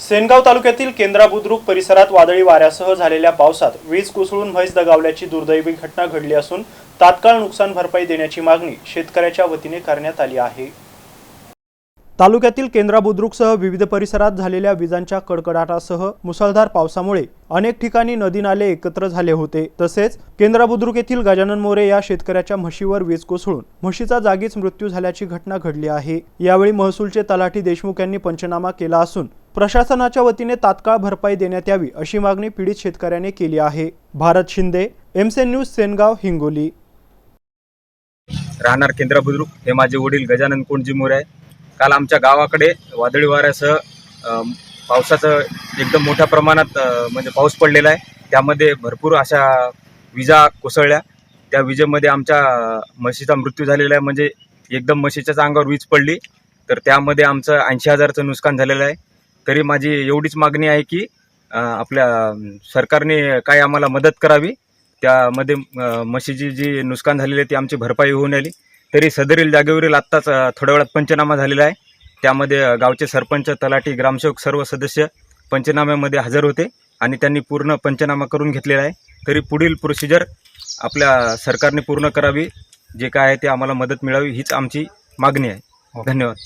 सेनगाव तालुक्यातील केंद्रा बुद्रुक परिसरात वादळी वाऱ्यासह झालेल्या पावसात वीज कोसळून म्हैस दगावल्याची दुर्दैवी घटना घडली असून तात्काळ नुकसान भरपाई देण्याची मागणी शेतकऱ्याच्या वतीने करण्यात आली आहे. तालुक्यातील केंद्रा बुद्रुकसह विविध परिसरात झालेल्या विजांच्या कडकडाटासह मुसळधार पावसामुळे अनेक ठिकाणी नदी नाले एकत्र झाले होते. तसेच केंद्रा बुद्रुक येथील गजानन मोरे या शेतकऱ्याच्या म्हशीवर वीज कोसळून म्हशीचा जागीच मृत्यू झाल्याची घटना घडली आहे. यावेळी महसूलचे तलाठी देशमुख यांनी पंचनामा केला असून प्रशासनाच्या वतीने तात्काळ भरपाई देण्यात यावी अशी मागणी पीडित शेतकऱ्याने केली आहे. भारत शिंदे एमसेन न्यूज सेनगाव हिंगोली. राहणार केंद्र बुद्रुक. हे माझे वडील गजानन कोणजी मोरे आहे काल आमच्या गावाकडे वादळी वाऱ्यासह पावसाचं एकदम मोठ्या प्रमाणात म्हणजे पाऊस पडलेला आहे. त्यामध्ये भरपूर अशा विजा कोसळल्या. त्या विजेमध्ये आमच्या म्हशीचा मृत्यू झालेला आहे. म्हणजे एकदम म्हशीच्याच अंगावर वीज पडली. तर त्यामध्ये आमचं ऐंशी हजारचं नुकसान झालेलं आहे. तरी माझी एवढीच मागणी आहे की आपल्या सरकारने काय आम्हाला मदत करावी. त्यामध्ये म्हशीची जी नुकसान झालेली आहे ती आमची भरपाई होऊन आली तरी सदरील जागेवरील आत्ताच थोड्या वेळात पंचनामा झालेला आहे. त्यामध्ये गावचे सरपंच तलाठी ग्रामसेवक सर्व सदस्य पंचनाम्यामध्ये हजर होते आणि त्यांनी पूर्ण पंचनामा करून घेतलेला आहे. तरी पुढील प्रोसिजर आपल्या सरकारने पूर्ण करावी. जे काय आहे ते आम्हाला मदत मिळावी हीच आमची मागणी आहे. धन्यवाद.